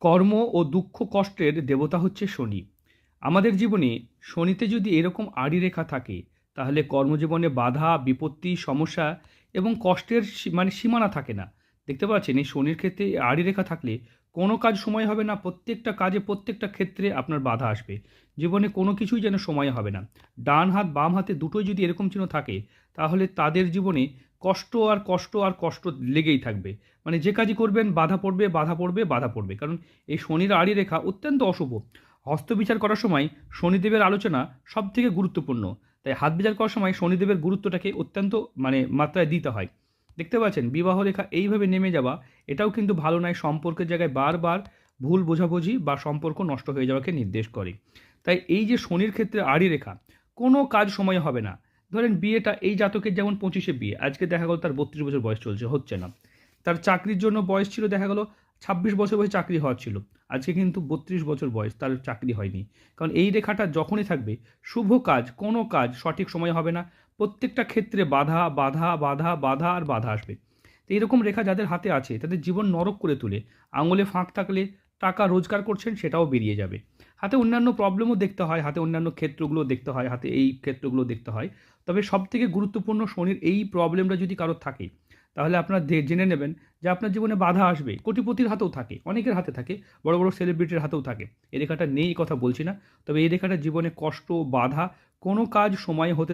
কর্ম ও দুঃখ কষ্টের দেবতা হচ্ছে শনি। আমাদের জীবনে শনিতে যদি এরকম আড়ি রেখা থাকে, তাহলে কর্মজীবনে বাধা, বিপত্তি, সমস্যা এবং কষ্টের মানে সীমানা থাকে না। দেখতে পাচ্ছেন, এই শনির ক্ষেত্রে আড়ি রেখা থাকলে কোনো কাজ সময় হবে না, প্রত্যেকটা কাজে প্রত্যেকটা ক্ষেত্রে আপনার বাধা আসবে। জীবনে কোনো কিছুই যেন সময় হবে না। ডান হাত বাম হাতে দুটোই যদি এরকম চিহ্ন থাকে, তাহলে তাদের জীবনে কষ্ট আর কষ্ট আর কষ্ট লেগেই থাকবে। মানে যে কাজই করবেন, বাধা পড়বে বাধা পড়বে বাধা পড়বে। কারণ এই শনির আড়ি রেখা অত্যন্ত অশুভ। হস্তবিচার করার সময় শনিদেবের আলোচনা সব থেকে গুরুত্বপূর্ণ। তাই হাত বিচার করার সময় শনিদেবের গুরুত্বটাকে অত্যন্ত মানে মাত্রায় দিতে হয়। দেখতে পাচ্ছেন, বিবাহ রেখা এইভাবে নেমে যাওয়া, এটাও কিন্তু ভালো নয়, সম্পর্কের জায়গায় বারবার ভুল বোঝাবুঝি বা সম্পর্ক নষ্ট হয়ে যাওয়াকে নির্দেশ করে। তাই এই যে শনির ক্ষেত্রে আড়ি রেখা, কোনো কাজ সময় হবে না। ধরেন বিয়েটা, এই জাতকের যেমন পঁচিশে বিয়ে, আজকে দেখা গেল তার বত্রিশ বছর বয়স চলছে, হচ্ছে না। তার চাকরির জন্য বয়স ছিল, দেখা গেল ছাব্বিশ বছর বয়সে চাকরি হওয়ার ছিল, আজকে কিন্তু বত্রিশ বছর বয়স তার চাকরি হয়নি। কারণ এই রেখাটা যখনই থাকবে, শুভ কাজ, কোনো কাজ সঠিক সময় হবে না, প্রত্যেকটা ক্ষেত্রে বাধা বাধা বাধা বাধা আর বাধা আসবে। তো এইরকম রেখা যাদের হাতে আছে, তাদের জীবন নরক করে তুলে, আঙুলে ফাঁক থাকলে টাকা রোজগার করছেন, সেটাও বেরিয়ে যাবে। হাতে অন্যান্য প্রবলেমও দেখতে হয়, হাতে অন্যান্য ক্ষেত্রগুলো দেখতে হয়, হাতে এই ক্ষেত্রগুলো দেখতে হয়। তবে সবথেকে গুরুত্বপূর্ণ শনির এই প্রবলেমটা যদি কারোর থাকে, তাহলে আপনারা জেনে নেবেন যে আপনার জীবনে বাধা আসবে, কোটিপতির হাতেও থাকে, অনেকের হাতে থাকে, বড় বড় সেলিব্রিটির হাতেও থাকে। এ রেখাটা নেই কথা বলছি না। তবে এই রেখাটা জীবনে কষ্ট, বাধা কোনো কাজ সময়ে হতে